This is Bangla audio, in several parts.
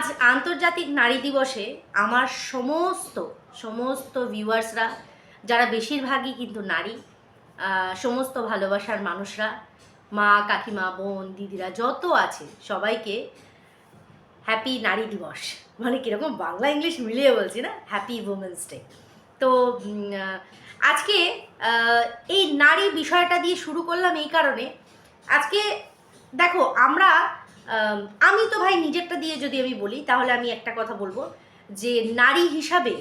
আজ আন্তর্জাতিক নারী দিবসে আমার সমস্ত সমস্ত ভিউয়ার্সরা, যারা বেশিরভাগই কিন্তু নারী সমস্ত ভালোবাসার মানুষরা, মা, কাকিমা, বোন, দিদিরা, যত আছে, সবাইকে হ্যাপি নারী দিবস। মানে কীরকম বাংলা, ইংলিশ মিলিয়ে বলছি না? হ্যাপি উমেন্স ডে তো আজকে এই নারী বিষয়টা দিয়ে শুরু করলাম এই কারণে। আজকে, দেখো, আমরা আম, তো ভাই নিজেরটা দিয়ে যদি আমি বলি তাহলে আমি একটা কথা বলব যে নারী হিসাবে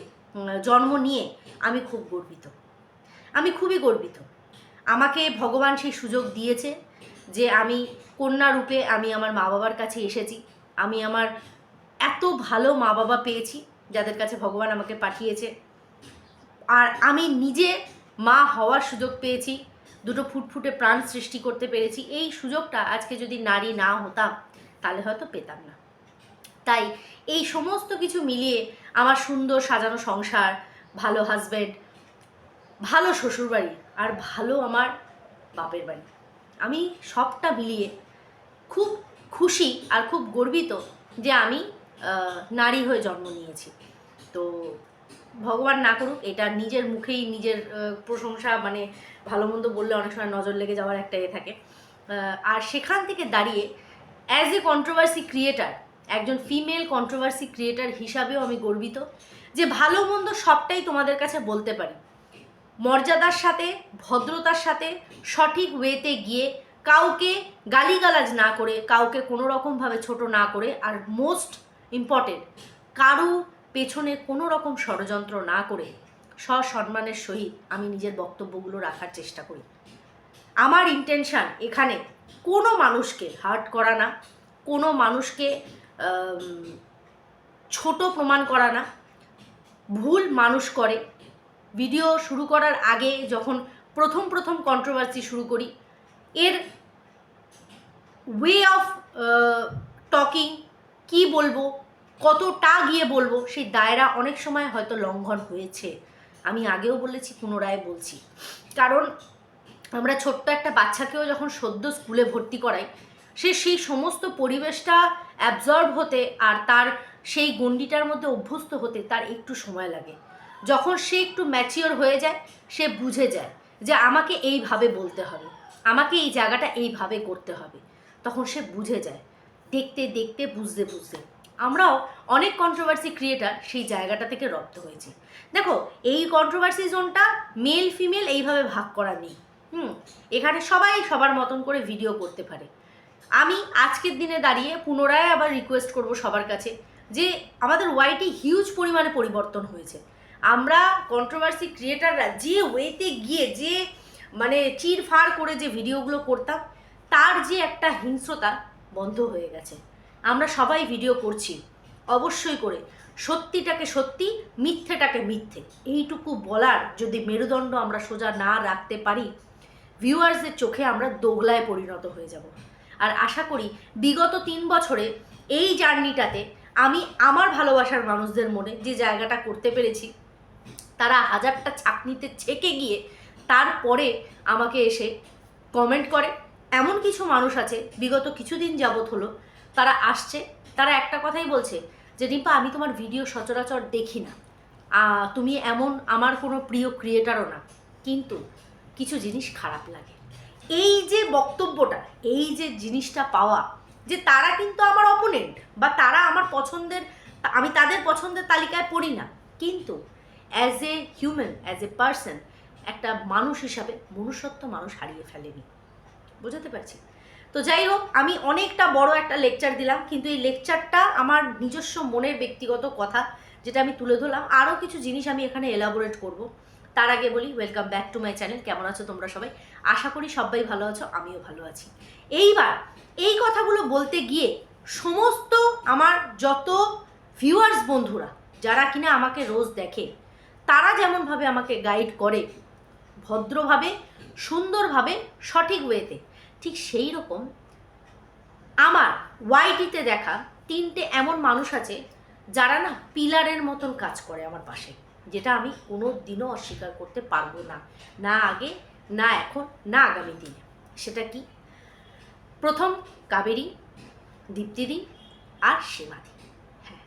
জন্ম নিয়ে আমি খুব গর্বিত। আমি খুবই গর্বিত। আমাকে ভগবান সেই সুযোগ দিয়েছে যে আমি কন্যা রূপে আমি আমার মা বাবার কাছে এসেছি। আমি আমার এত ভালো মা বাবা পেয়েছি যাদের কাছে ভগবান আমাকে পাঠিয়েছে। আর আমি নিজে মা হওয়ার সুযোগ পেয়েছি। দুটো ফুটফুটে প্রাণ সৃষ্টি করতে পেরেছি। এই সুযোগটা আজকে যদি নারী না হতাম, তাহলে হয়তো পেতাম না। তাই এই সমস্ত কিছু মিলিয়ে আমার সুন্দর সাজানো সংসার, ভালো হাজব্যান্ড ভালো শ্বশুরবাড়ি আর ভালো আমার বাপের বাড়ি। আমি সবটা মিলিয়ে খুব খুশি আর খুব গর্বিত যে আমি নারী হয়ে জন্ম নিয়েছি। তো ভগবান না করুক, এটা নিজের মুখেই নিজের প্রশংসা মানে ভালো মন্দ বললে অনেক সময় নজর লেগে যাওয়ার একটা এ থাকে। আর সেখান থেকে দাঁড়িয়ে অ্যাজ এ কন্ট্রোভার্সি ক্রিয়েটার একজন ফিমেল কন্ট্রোভার্সি ক্রিয়েটার হিসাবেও আমি গর্বিত যে ভালো মন্দ সবটাই তোমাদের কাছে বলতে পারি। মর্যাদার সাথে, ভদ্রতার সাথে, সঠিক ওয়েতে গিয়ে কাউকে গালিগালাজ না করে, কাউকে কোনো রকমভাবে ছোট না করে, আর মোস্ট ইম্পর্টেন্ট কারও পেছনে কোনো রকম ষড়যন্ত্র না করে সসম্মানের সহিত আমি নিজের বক্তব্যগুলো রাখার চেষ্টা করি। আমার ইন্টেনশান এখানে কোনো মানুষকে হার্ট করা না, কোনো মানুষকে ছোট প্রমাণ করা না। ভুল মানুষ করে। ভিডিও শুরু করার আগে যখন প্রথম প্রথম কন্ট্রোভার্সি শুরু করি, এর ওয়ে অফ টকিং কি বলব কতটা গিয়ে বলব, সেই দায়রা অনেক সময় হয়তো লঙ্ঘন হয়েছে। আমি আগেও বলেছি, পুনরায় বলছি। কারণ আমরা ছোট্ট একটা বাচ্চাকেও যখন সদ্য স্কুলে ভর্তি করাই, সে সেই সমস্ত পরিবেশটা অ্যাবজর্ব হতে আর তার সেই গণ্ডিটার মধ্যে অভ্যস্ত হতে তার একটু সময় লাগে। যখন সে একটু ম্যাচিওর হয়ে যায়, সে বুঝে যায় যে আমাকে এইভাবে বলতে হবে, আমাকে এই জায়গাটা এইভাবে করতে হবে। তখন সে বুঝে যায়। দেখতে দেখতে, বুঝতে বুঝতে। আমরাও অনেক কন্ট্রোভার্সি ক্রিয়েটার সেই জায়গাটা থেকে রপ্ত হয়েছি। দেখো, এই কন্ট্রোভার্সি জোনটা মেল ফিমেল এইভাবে ভাগ করা নেই। হুম, এখানে সবাই সবার মতন করে ভিডিও করতে পারে। আমি আজকের দিনে দাঁড়িয়ে পুনরায় আবার রিকোয়েস্ট করব সবার কাছে যে আমাদের ওয়াইটি হিউজ পরিমাণে পরিবর্তন হয়েছে। আমরা কন্ট্রোভার্সি ক্রিয়েটাররা যে ওয়েতে গিয়ে, যে মানে চির ফার করে যে ভিডিওগুলো করতাম, তার যে একটা হিংস্রতা বন্ধ হয়ে গেছে। আমরা সবাই ভিডিও করছি। অবশ্যই করে। সত্যিটাকে সত্যি, মিথ্যেটাকে মিথ্যে। এইটুকু বলার যদি মেরুদণ্ড আমরা সোজা না রাখতে পারি ভিউয়ার্সদের চোখে আমরা দোগলায় পরিণত হয়ে যাব। আর আশা করি বিগত তিন বছরে এই জার্নিটাতে আমি আমার ভালোবাসার মানুষদের মনে যে জায়গাটা করতে পেরেছি, তারা হাজারটা চাকনিতে ছেকে গিয়ে তারপরে আমাকে এসে কমেন্ট করে। এমন কিছু মানুষ আছে, বিগত কিছুদিন যাবৎ হলো তারা আসছে, তারা একটা কথাই বলছে যে, রিম্পা, আমি তোমার ভিডিও সচরাচর দেখি না। তুমি এমন আমার কোনো প্রিয় ক্রিয়েটারও না। কিন্তু কিছু জিনিস খারাপ লাগে। এই যে বক্তব্যটা, এই যে জিনিসটা পাওয়া, যে তারা কিন্তু আমার অপোনেন্ট বা তারা আমার পছন্দের, আমি তাদের পছন্দের তালিকায় পড়ি না। কিন্তু as a human as a person একটা মানুষ হিসাবে মনুষ্যত্ব মানুষ হারিয়ে ফেলেনি। বুঝতে পারছি? তো যাই হোক, আমি অনেকটা বড় একটা লেকচার দিলাম, কিন্তু এই লেকচারটা আমার নিজস্ব মনের ব্যক্তিগত কথা যেটা আমি তুলে ধরলাম। আরও কিছু জিনিস আমি এখানে এলাবোরেট করব। তার আগে বলি welcome back to my channel কেমন আছো তোমরা সবাই? আশা করি সবাই ভালো আছো, আমিও ভালো আছি। এইবার, এই কথাগুলো বলতে গিয়ে সমস্ত আমার যত ভিউয়ার্স বন্ধুরা, যারা কিনা আমাকে রোজ দেখে, তারা যেমনভাবে আমাকে গাইড করে, ভদ্রভাবে, সুন্দরভাবে, সঠিক ওয়েতে ঠিক সেই রকম আমার ওয়াইটিতে দেখা তিনটে এমন মানুষ আছে যারা না পিলারের মতন কাজ করে আমার পাশে, যেটা আমি কোনো দিনও অস্বীকার করতে পারব না না আগে, না এখন, না আগামী দিনে। সেটা কি? প্রথম কাবেরী দীপ্তিদি আর সীমাদি হ্যাঁ।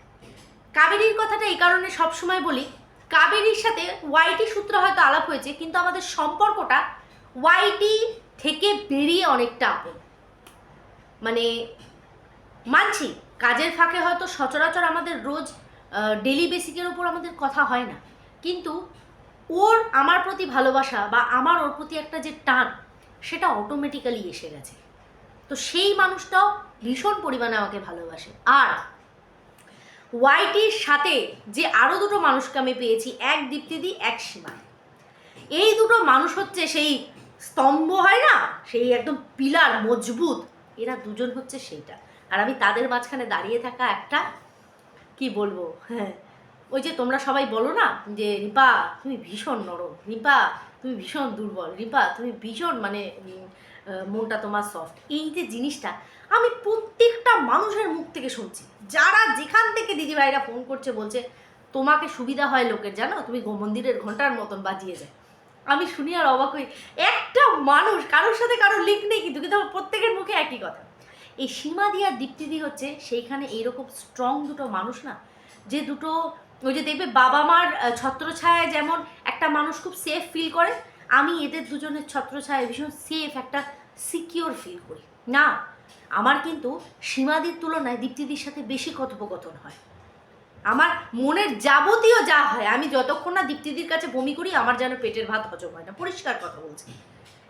কাবেরীর কথাটা এই কারণে সবসময় বলি, কাবেরীর সাথে ওয়াইটি সূত্রে হয়তো আলাপ হয়েছে, কিন্তু আমাদের সম্পর্কটা ওয়াইটি থেকে বেরিয়ে অনেকটা আপন। মানে মানছি, কাজের ফাঁকে হয়তো সচরাচর আমাদের রোজ ডেলি বেসিকের ওপর আমাদের কথা হয় না। কিন্তু ওর, আমার প্রতি ভালোবাসা বা আমার ওর প্রতি একটা যে টান, সেটা অটোমেটিক্যালি এসে গেছে। তো সেই মানুষটাও ভীষণ পরিমাণে আমাকে ভালোবাসে। আর ওয়াইটির সাথে যে আরও দুটো মানুষকে আমি পেয়েছি, এক দীপ্তিদি, এক সীমা এই দুটো মানুষ হচ্ছে সেই স্তম্ভ হয় না? সেই একদম পিলার, মজবুত। এরা দুজন হচ্ছে সেইটা। আর আমি তাদের মাঝখানে দাঁড়িয়ে থাকা একটা, কি বলব? হ্যাঁ। ওই যে তোমরা সবাই বলো না যে, রিপা, তুমি ভীষণ নরম। রিপা, তুমি ভীষণ দুর্বল। রিপা, তুমি ভীষণ মানে মনটা তোমার সফট এই যে জিনিসটা, আমি প্রত্যেকটা মানুষের মুখ থেকে শুনছি। যারা যেখান থেকে দিদিভাইরা ফোন করছে, বলছে, তোমাকে সুবিধা হয় লোকের, জানো? তুমি মন্দিরের ঘণ্টার মতন বাজিয়ে যায় আমি শুনি আর অবাক হই। একটা মানুষ, কারোর সাথে কারোর লিঙ্ক নেই কিন্তু কিন্তু প্রত্যেকের মুখে একই কথা। এই সীমা দি আর দীপ্তিদি হচ্ছে, সেইখানে এইরকম স্ট্রং দুটো মানুষ না, যে দুটো, ওই যে দেখবে বাবা মার ছত্রছায়ায় যেমন একটা মানুষ খুব সেফ ফিল করে, আমি এদের দুজনের ছত্রছায়ায় ভীষণ সেফ একটা সিকিওর ফিল করি। না, আমার কিন্তু সীমাদির তুলনায় দীপ্তিদির সাথে বেশি কথোপকথন হয়। আমার মনের যাবতীয় যা হয়, আমি যতক্ষণ না দীপ্তিদির কাছে বমি করি, আমার যেন পেটের ভাত হজম হয় না। পরিষ্কার কথা বলছি।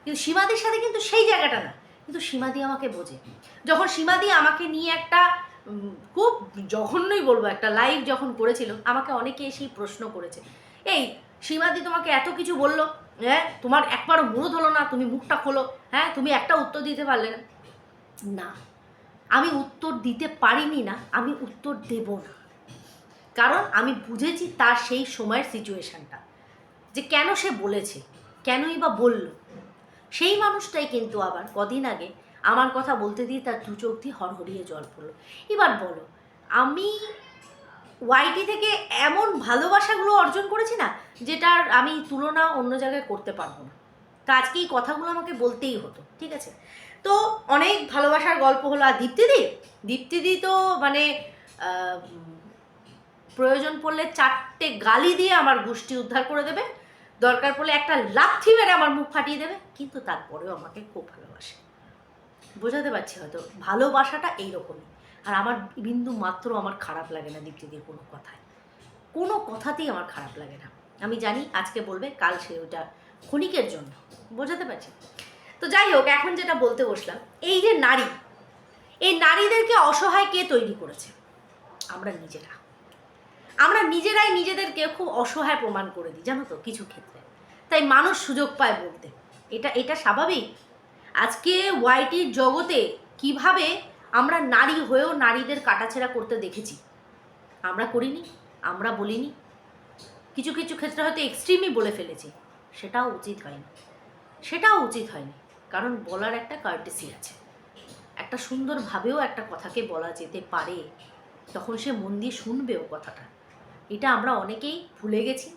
কিন্তু সীমাদির সাথে কিন্তু সেই জায়গাটা না। কিন্তু সীমাদি আমাকে বোঝে। যখন সীমাদি আমাকে নিয়ে একটা খুব জঘন্যই বলব, একটা লাইভ যখন করেছিল, আমাকে অনেকে এসেই প্রশ্ন করেছে। এই, সীমাদি তোমাকে এত কিছু বলল? হ্যাঁ তোমার একবারও মুরদ হলো না, তুমি মুখটা খোলো। হ্যাঁ তুমি একটা উত্তর দিতে পারলে না? না। আমি উত্তর দিতে পারিনি না, আমি উত্তর দেব না। কারণ আমি বুঝেছি তার সেই সময়ের সিচুয়েশনটা। যে কেন সে বলেছে, কেনই বা বলল। সেই মানুষটাই কিন্তু আবার কদিন আগে আমার কথা বলতে দিয়ে তার দু চোখ দিয়ে হরহরিয়ে জল পড়ল। এবার বলো, আমি ওয়াইটি থেকে এমন ভালোবাসাগুলো অর্জন করেছি না, যেটার আমি তুলনা অন্য জায়গায় করতে পারব না। তা আজকে এই কথাগুলো আমাকে বলতেই হতো, ঠিক আছে? তো অনেক ভালোবাসার গল্প হলো, আর দীপ্তিদি দীপ্তিদি তো মানে প্রয়োজন পড়লে চারটে গালি দিয়ে আমার গোষ্ঠী উদ্ধার করে দেবে। দরকার পড়লে একটা লাথি মেরে আমার মুখ ফাটিয়ে দেবে। কিন্তু তারপরেও আমাকে খুব ভালোবাসে। বোঝাতে পারছি হয়তো ভালোবাসাটা এইরকমই। আর আমার বিন্দু মাত্র আমার খারাপ লাগে না দীপ্তিদির কোনো কথায়। কোনো কথাতেই আমার খারাপ লাগে না। আমি জানি আজকে বলবে, কাল সে ওটা ক্ষণিকের জন্য। বোঝাতে পারছি? তো যাই হোক, এখন যেটা বলতে বসলাম, এই যে নারী, এই নারীদেরকে অসহায় কে তৈরি করেছে? আমরা নিজেরা। আমরা নিজেরাই নিজেদেরকে খুব অসহায় প্রমাণ করে দিই, জানো তো, কিছু ক্ষেত্রে। তাই মানুষ সুযোগ পায় বলতে। এটা এটা স্বাভাবিক? আজকে ওয়াইটির জগতে কীভাবে আমরা নারী হয়েও নারীদের কাটাছেড়া করতে দেখেছি? আমরা করিনি, আমরা বলিনি। কিছু কিছু ক্ষেত্রে হয়তো এক্সট্রিমই বলে ফেলেছি। সেটাও উচিত হয়নি। সেটাও উচিত হয়নি। কারণ বলার একটা কার্টেসি আছে। একটা সুন্দরভাবেও একটা কথাকে বলা যেতে পারে, তখন সে মন দিয়ে শুনবেও কথাটা। এটা আমরা অনেকেই ভুলে গেছি।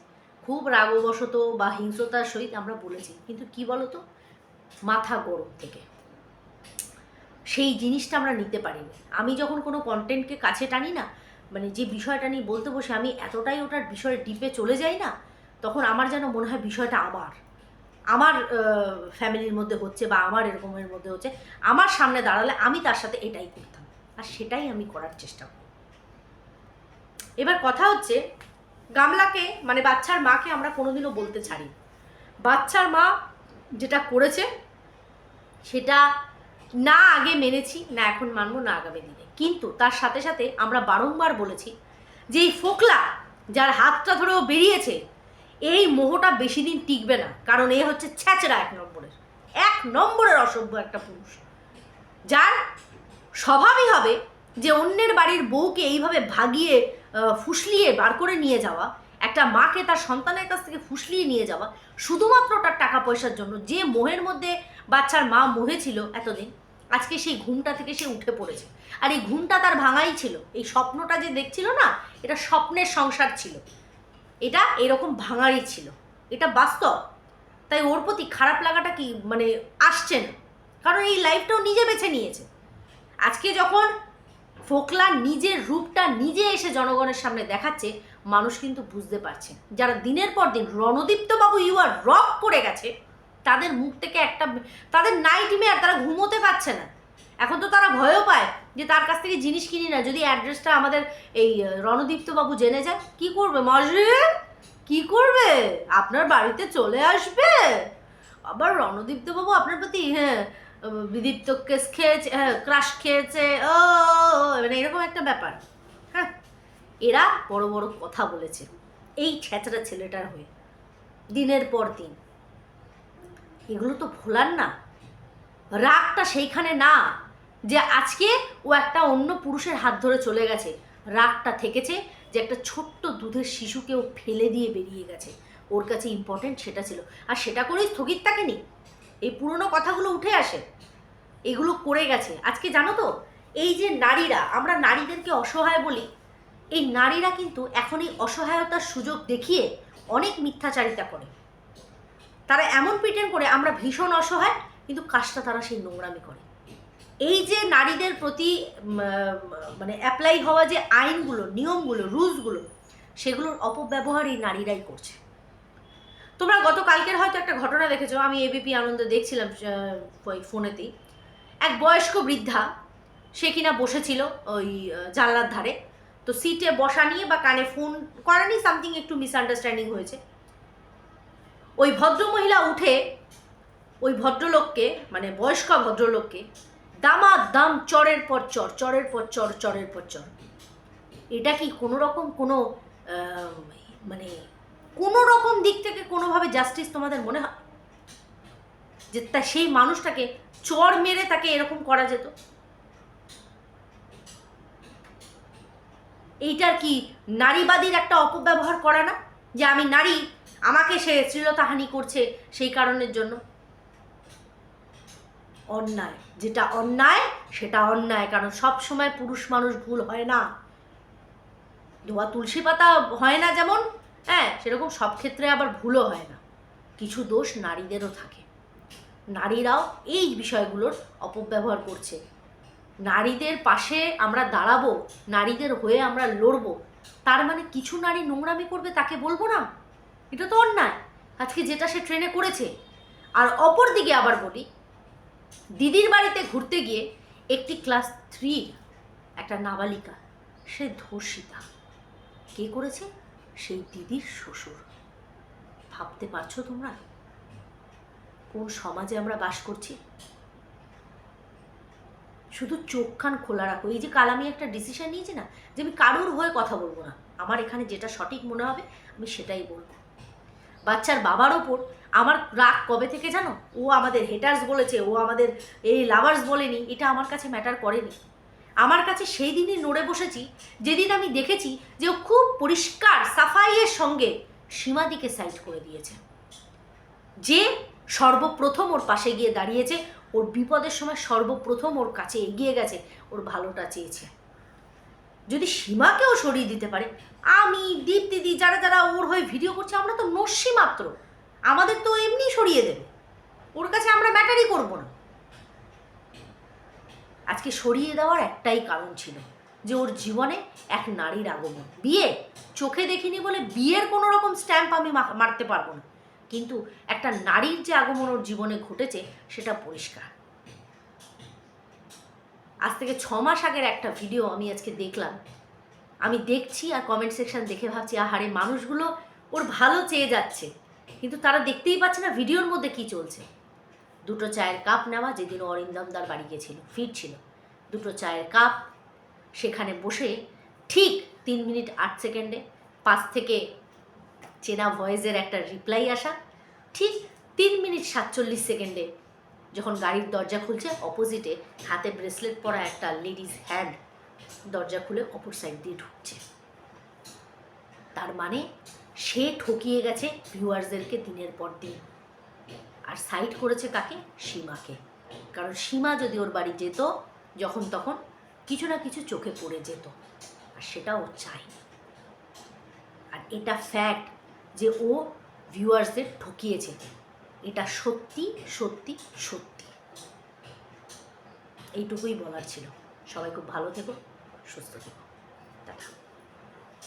খুব রাগবশত বা হিংস্রতার সহিত আমরা বলেছি। কিন্তু কি বলতো? মাথা গরম থেকে। সেই জিনিসটা আমরা নিতে পারিনি। আমি যখন কোনো কন্টেন্টকে কাছে টানি না মানে যে বিষয়টা নিয়ে বলতে বসে আমি এতটাই ওটার বিষয়ে ডিপে চলে যাই না, তখন আমার যেন মনে হয় বিষয়টা আমার। আমার ফ্যামিলির মধ্যে হচ্ছে বা আমার এরকমের মধ্যে হচ্ছে, আমার সামনে দাঁড়ালে আমি তার সাথে এটাই করতাম। আর সেটাই আমি করার চেষ্টা করি। এবার কথা হচ্ছে, গামলাকে মানে বাচ্চার মাকে আমরা কোনোদিনও বলতে ছাড়ি বাচ্চার মা যেটা করেছে, সেটা না আগে মেনেছি, না এখন মানবো, না আগামী দিনে। কিন্তু তার সাথে সাথে আমরা বারংবার বলেছি যে এই ফোকলা যার হাতটা ধরেও বেরিয়েছে, এই মোহটা বেশি দিন টিকবে না। কারণ এ হচ্ছে ছ্যাচড়া এক নম্বরের। এক নম্বরের অসভ্য একটা পুরুষ। যার স্বভাবই হবে যে অন্যের বাড়ির বউকে এইভাবে ভাগিয়ে ফুসলিয়ে বার করে নিয়ে যাওয়া, একটা মাকে তার সন্তানের কাছ থেকে ফুসলিয়ে নিয়ে যাওয়া, শুধুমাত্র তার টাকা পয়সার জন্য, যে মোহের মধ্যে বাচ্চার মা মোহে ছিল এতদিন, আজকে সেই ঘুমটা থেকে সে উঠে পড়েছে। আর এই ঘুমটা তার ভাঙাই ছিল। এই স্বপ্নটা যে দেখছিল না, এটা স্বপ্নের সংসার ছিল। এটা এরকম ভাঙারই ছিল। এটা বাস্তব। তাই ওর প্রতি খারাপ লাগাটা কি মানে আসছে না। কারণ এই লাইফটাও নিজে বেছে নিয়েছে। আজকে যখন ফোকলা নিজের রূপটা নিজে এসে জনগণের সামনে দেখাচ্ছে, মানুষ কিন্তু বুঝতে পারছে যারা দিনের পর দিন রণদীপ্ত বাবু ইউ আর রক করে গেছে, তাদের মুখ থেকে একটা তাদের নাইট মেয়ার তারা ঘুমোতে পারছে না। এখন তো তারা ভয়ও পায় যে তার কাছ থেকে জিনিস কিনি না। যদি অ্যাড্রেসটা আমাদের এই রণদীপ্ত বাবু জেনে যায়, কি করবে? মাসে, কি করবে? আপনার বাড়িতে চলে আসবে। আবার রণদীপ্ত বাবু আপনার প্রতি হ্যাঁ বিদীপ্ত কেস খেয়েছে হ্যাঁ ক্রাশ খেয়েছে ও মানে এরকম একটা ব্যাপার। হ্যাঁ এরা বড় বড় কথা বলেছে এই ছেঁচড়া ছেলেটার হয়ে, দিনের পর দিন। এগুলো তো ভোলার না। রাগটা সেইখানে না, যে আজকে ও একটা অন্য পুরুষের হাত ধরে চলে গেছে। রাগটা থেকেছে যে একটা ছোট্ট দুধের শিশুকে ও ফেলে দিয়ে বেরিয়ে গেছে। ওর কাছে ইম্পর্টেন্ট সেটা ছিল। আর সেটা করেই স্থগিত থাকেনি এই পুরনো কথাগুলো উঠে আসে। এগুলো করে গেছে। আজকে জানো তো, এই যে নারীরা, আমরা নারীদেরকে অসহায় বলি, এই নারীরা কিন্তু এখন এই অসহায়তার সুযোগ দেখিয়ে অনেক মিথ্যাচারিতা করে। তারা এমন প্রিটেন্ড করে, আমরা ভীষণ অসহায়, কিন্তু কাজটা তারা সেই নোংরামি করে। এই যে নারীদের প্রতি মানে অ্যাপ্লাই হওয়া যে আইনগুলো, নিয়মগুলো রুলসগুলো সেগুলোর অপব্যবহার এই নারীরাই করছে। তোমরা গত কালকের হয়তো একটা ঘটনা দেখেছ, আমি এবিপি আনন্দে দেখছিলাম ওই ফোনেতেই। এক বয়স্ক বৃদ্ধা, সে কিনা বসেছিল ওই জানলার ধারে। তো সিটে বসা নিয়ে বা কানে ফোন করা নিয়ে সামথিং একটু মিসআন্ডারস্ট্যান্ডিং হয়েছে। ওই ভদ্রমহিলা উঠে, ওই ভদ্রলোককে মানে বয়স্ক ভদ্রলোককে দামা দাম চরের পর চর, চরের পর চর, চরের পর চর। এটা কি কোনো রকম কোনো মানে কোনো রকম দিক থেকে কোনোভাবে জাস্টিস তোমাদের মনে হয়? যে তা সেই মানুষটাকে চর মেরে তাকে এরকম করা যেত? এইটার কি নারীবাদীর একটা অপব্যবহার করা না? যে আমি নারী, আমাকে সে শ্লীলতাহানি করছে সেই কারণের জন্য? অন্যায়। যেটা অন্যায়, সেটা অন্যায়। কারণ সব সময় পুরুষ মানুষ ভুল হয় না। ধোয়া তুলসী পাতা হয় না যেমন হ্যাঁ সেরকম সব ক্ষেত্রে আবার ভুলও হয় না। কিছু দোষ নারীদেরও থাকে। নারীরাও এই বিষয়গুলোর অপব্যবহার করছে। নারীদের পাশে আমরা দাঁড়াবো, নারীদের হয়ে আমরা লড়বো, তার মানে কিছু নারী নোংরামি করবে তাকে বলব না? এটা তো অন্যায়। আজকে যেটা সে ট্রেনে করেছে। আর অপর দিকে আবার বলি, দিদির বাড়িতে ঘুরতে গিয়ে একটি ক্লাস থ্রির একটা নাবালিকা, সে ধর্ষিতা। কে করেছে? সেই দিদির শ্বশুর। ভাবতে পারছ তোমরা? কোন সমাজে আমরা বাস করছি? শুধু চোখ কান খোলা রাখো। এই যে কাল আমি একটা ডিসিশন নিয়েছি না, যে আমি কারোর হয়ে কথা বলব না। আমার এখানে যেটা সঠিক মনে হবে, আমি সেটাই বলব। বাচ্চার বাবার ওপর আমার রাগ কবে থেকে জানো? ও আমাদের হেটার্স বলেছে, ও আমাদের এই লাভার্স বলেনি, এটা আমার কাছে ম্যাটার করেনি। আমার কাছে সেই দিনই নড়ে বসেছি, যেদিন আমি দেখেছি যে ও খুব পরিষ্কার সাফাইয়ের সঙ্গে সীমাদিকে সাইড করে দিয়েছে। যে সর্বপ্রথম ওর পাশে গিয়ে দাঁড়িয়েছে, ওর বিপদের সময় সর্বপ্রথম ওর কাছে এগিয়ে গেছে, ওর ভালোটা চেয়েছে। যদি সীমাকেও সরিয়ে দিতে পারে, আমি দীপ দিদি যারা যারা ওর হয়ে ভিডিও করছে, আমরা তো নস্যি মাত্র। আমাদের তো এমনি সরিয়ে দেবে। ওর কাছে আমরা ম্যাটারই করব না। আজকে সরিয়ে দেওয়ার একটাই কারণ ছিল যে ওর জীবনে এক নারীর আগমন। বিয়ে চোখে দেখিনি বলে বিয়ের কোনো রকম স্ট্যাম্প আমি মারতে পারব না। কিন্তু একটা নারীর যে আগমন ওর জীবনে ঘটেছে সেটা পরিষ্কার। আজ থেকে ছ মাস আগের একটা ভিডিও আমি আজকে দেখলাম। আমি দেখছি আর কমেন্ট সেকশন দেখে ভাবছি, আহারে, মানুষগুলো ওর ভালো চেয়ে যাচ্ছে। কিন্তু তারা দেখতেই পাচ্ছে না ভিডিওর মধ্যে কি চলছে। দুটো চায়ের কাপ নেওয়া যেদিন অরিন্দমদার বাড়ি গিয়েছিল ফিট ছিল দুটো চায়ের কাপ সেখানে বসে ঠিক তিন মিনিট আট সেকেন্ডে পাঁচ থেকে চেনা ভয়েসের একটা রিপ্লাই আসা। ঠিক তিন মিনিট সাতচল্লিশ সেকেন্ডে যখন গাড়ির দরজা খুলছে অপোজিটে হাতে ব্রেসলেট পরা একটা লেডিস হ্যান্ড দরজা খুলে অপর সাইড দিয়ে ঢুকছে। তার মানে সে ঠকিয়ে গেছে ভিউয়ার্সদেরকে দিনের পর দিন। আর সাইড করেছে কাকে? সীমাকে। কারণ সীমা যদি ওর বাড়ি যেত, যখন তখন কিছু না কিছু চোখে পড়ে যেত। আর সেটা ও চাই আর এটা ফ্যাক্ট যে ও ভিউয়ার্সদের ঠকিয়েছে। এটা সত্যি সত্যি সত্যি। এইটুকুই বলার ছিল। সবাই খুব ভালো থেকো, সুস্থ থেকো। টাটা।